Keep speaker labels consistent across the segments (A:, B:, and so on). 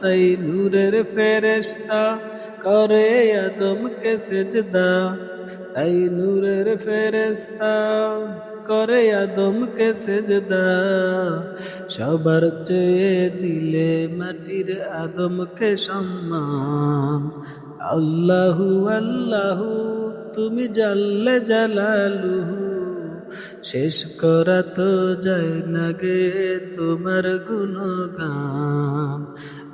A: তাই নূরের ফেরেস্তা করে আদমকে সেজদা। তাই নূরের ফেরেস্তা করে আদমকে সেজদা। সবার চেয়ে দিলে মাটির আদমকে সম্মান। আল্লাহু আল্লাহু, তুমি জাল্লে জালালুহু। শেষ করা তো যায় না গে তোমার গুণগান।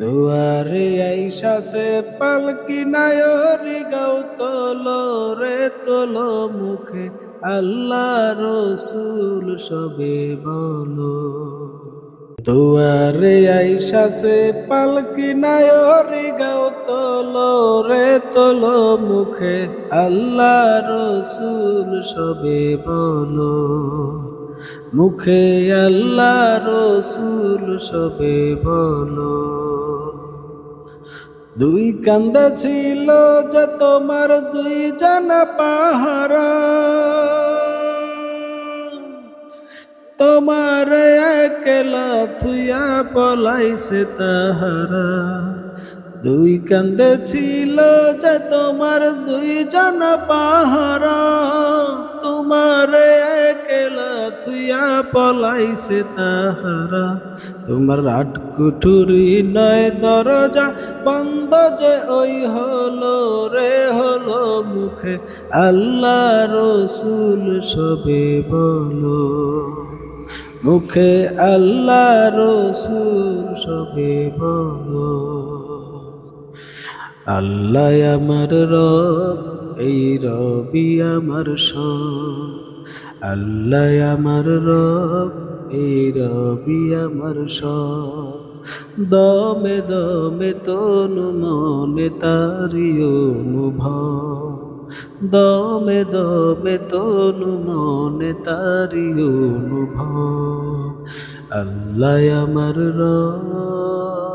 A: দুয়ারে আইসা সে পালকি নায়রি গাও তোলো রে তোলো মুখে আল্লাহ রসুল সবে বলো। দুয়ারে আইসা সে পালকি নায়রি গাও তোলো রে তোলো মুখে আল্লাহ রসুল সবে বলো। মুখে আল্লাহ রসুল সবে বলো। দুই কান্দা ছিল যে তোমার দুই জানা পাহারা। তোমার একলা থুয়া পলাইছে তাহারা। দুই কান্দে ছিল যে তোমার দুই জন পাহারা। থুয়া পলাইছে তাহারা। তোমার আট কুঠুরি নয় দরজা বন্ধ যে ওই হলো রে, হলো মুখে। আল্লাহ রসুল সবে বলো, মুখে আল্লাহ রসুল সবে বলো। আল্লাহ আমার রব এই রবি আমার সব, আল্লাহ আমার রব, এই রবি আমার দমে দমে তনু মনে তারি অনুভব, দমে দমে তনু মনে তারি অনুভব। আল্লাহ আমার রব